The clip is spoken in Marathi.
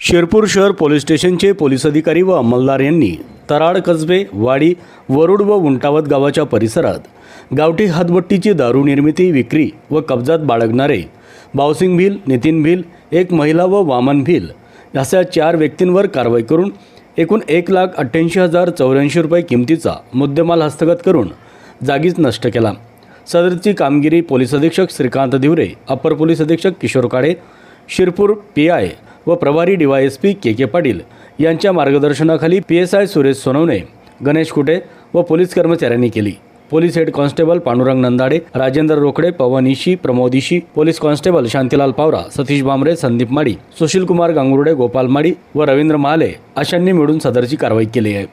शिरपूर शहर पोलीस स्टेशनचे पोलीस अधिकारी व अंमलदार यांनी तराड कसबे वाडी वरुड व उंटावत गावाच्या परिसरात गावठी हातभट्टीची दारू निर्मिती विक्री व कब्जात बाळगणारे बावसिंग भिल नितीन भिल एक महिला व वामन भिल अशा चार व्यक्तींवर कारवाई करून एकूण एक लाख अठ्ठ्याऐंशी हजार चौऱ्याऐंशी रुपये किमतीचा मुद्देमाल हस्तगत करून जागीच नष्ट केला. सदरची कामगिरी पोलीस अधीक्षक श्रीकांत दिवरे अप्पर पोलीस अधीक्षक किशोर काळे शिरपूर पी आय व प्रभारी डीवायएसपी के के पाटील यांच्या मार्गदर्शनाखाली P S I Suresh Sonawane Ganesh Kute व पोलीस कर्मचाऱ्यांनी केली. Police head constable Pandurang Nandade Rajendra Rokade Pawan Ishi Pramod Ishi police constable Shantilal Pawara Satish Bhamre Sandeep Madi Sushil Kumar Gangurde Gopal माडी व रवींद्र महाले अशांनी मिळून सदरची कारवाई केली आहे.